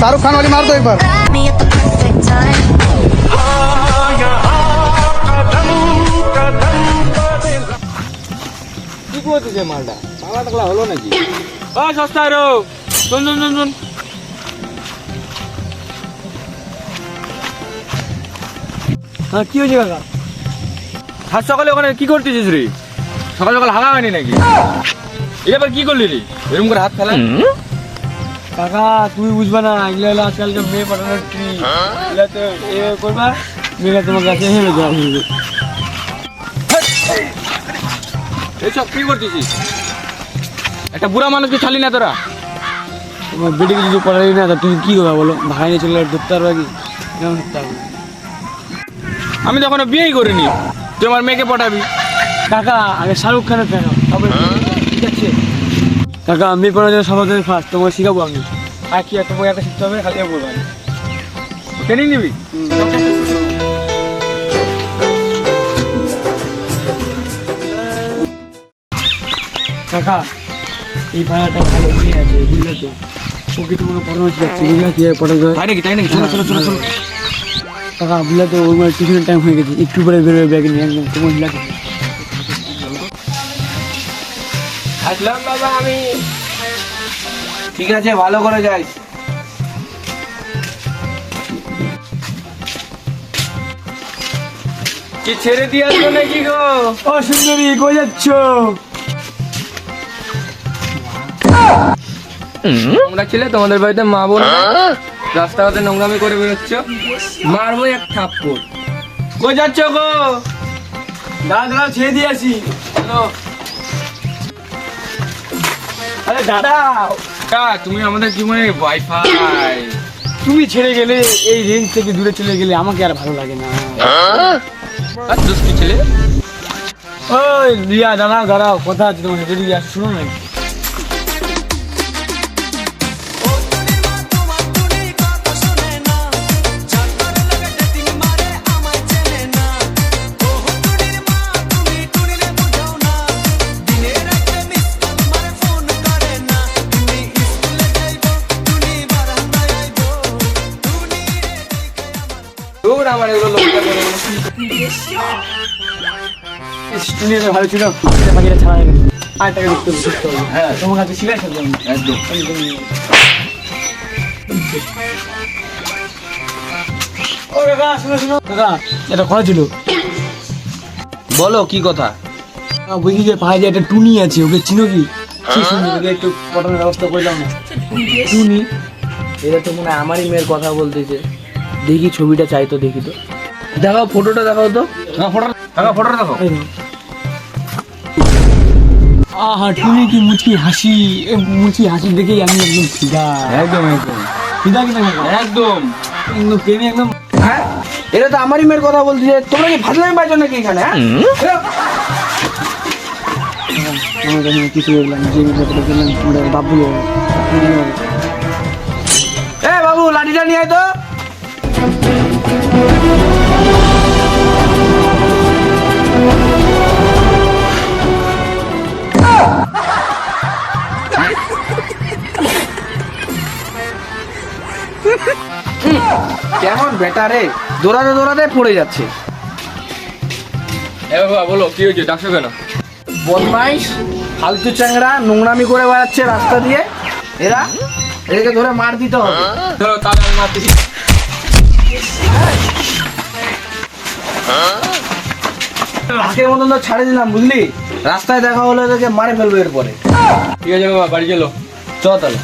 शाहरुख खान वाली मार दो एक बार me at the perfect time. কি করতেছে মালটা মালা টাকলা হলো নাকি ও সস্তা রো শুন শুন শুন শুন হ্যাঁ কি হয়েছে কাকা সাত সকালে ওখানে কি করতেছিস রে সকাল সকাল হাগা হয়নি নাকি এটা আবার কি করলি রে এরকম করে হাত ফেলা কাকা তুমি বুঝবে না এগুলো হলো আজকালকার মেয়ে পাঠানোর ট্রি এগুলো তো এ করবা মেয়েরা তোমার কাছে হেরে যাওয়া এইসব কি করতেছিস? একটা বুড়া মানুষকে ছাড়লি না তোরা? তোমার বেটিকে যদি পড়ালি না তা তুমি কি করবা বলো? ভাই নিয়ে চলে ধরতে পারবা কি? কেমন ধরতে পারব? আমি তো এখনও বিয়েই করিনি। তুই আমার মেয়েকে পটাবি কাকা আগে শাহরুখ খানের ফ্যান তবে ঠিক আছে। কাকা আমি পড়ার জন্য সবার থেকে ফার্স্ট তোমাকে শিখাবো আমি। আর কি আর তোমাকে একটা শিখতে হবে খালি বলব আমি। ট্রেনিং নিবি? কাকা এই ভাড়াটা ভালো নিয়ে আছে বুঝলে তো ওকে তো পড়ানো যাচ্ছে বুঝলে কি পড়াবে তাই নাকি তাই নাকি? চলো চলো চলো চলো। কাকা বুঝলে তো টিফিনের টাইম হয়ে গেছে একটু পরে বেরোবে ব্যাগ নিয়ে একদম তোমার আসলাম বাবা আমি। ঠিক আছে ভালো করে যাইস কি ছেড়ে দিয়ে আসব নাকি গো? ও সুন্দরী কই যাচ্ছ? তোমরা ছিলে তোমাদের বাড়িতে মা বোন? রাস্তাঘাটে নোংরামি করে বেরোচ্ছ? মারবো এক থাপ্পড়। কই যাচ্ছ গো? দাঁড়া ছেড়ে দিয়ে আসি। আরে দাদা! তা, তুমি আমাদের জীবনে ওয়াইফাই তুমি ছেড়ে গেলে এই রেঞ্জ থেকে দূরে চলে গেলে আমাকে আর ভালো লাগে না। আর কি ছেলে? ওই রিয়া দাঁড়াও দাঁড়াও কথা আছে তোমার রিয়া শুনো না দূর আমার এগুলো লক্ষ্য করে স্টুডিওতে ভালো ছিল বাকিটা ছাড়া হয়ে গেছে। আর টাকা ঢুকতে হবে, ঢুকতে হবে। হ্যাঁ। তোমার কাছে শিখাই সব একদম। একদম ও কাকা শুনো শুনো। কাকা এটা করা ছিল? বলো কি কথা? বুঝলি যে পাহাড়ে যে একটা টুনি আছে ওকে চিনো কি? কি একটু পটানোর ব্যবস্থা করলাম না। টুনি? এটা তো মনে হয় আমারই মেয়ের কথা বলতেছে। দেখি ছবিটা চাই তো দেখি তো। দেখাও ফটোটা দেখাও তো। ফটো দেখা ফটোটা দেখো। আহা টুনি কি মুচকি হাসি মুচকি হাসি দেখেই আমি একদম ফিদা। একদম একদম। ফিদা কিনা কাকা? একদম। একদম প্রেমে একদম। হ্যাঁ? এটা তো আমারই মেয়ের কথা বলছি যে তোমরা কি ফাজলামি পাইছো নাকি এখানে হ্যাঁ? আমার কাছে কিছু কেমন বেটারে দৌড়াতে দৌড়াতে পড়ে যাচ্ছে। এ বাবা বলো কি হয়েছে? ডাকছো কেন? বদমাইশ ফালতু চ্যাংরা নোংরামি করে বেড়াচ্ছে রাস্তা দিয়ে। এরা এদেরকে ধরে মার দিতে হবে। ধরো তাহলে আমি মারতেছি আজকের মতন তো ছাড়ে দিলাম বুঝলি? রাস্তায় দেখা হলো এদেরকে মারে ফেলব এরপরে। ঠিক আছে বাবা বাড়ি চলো। চ তাহলে।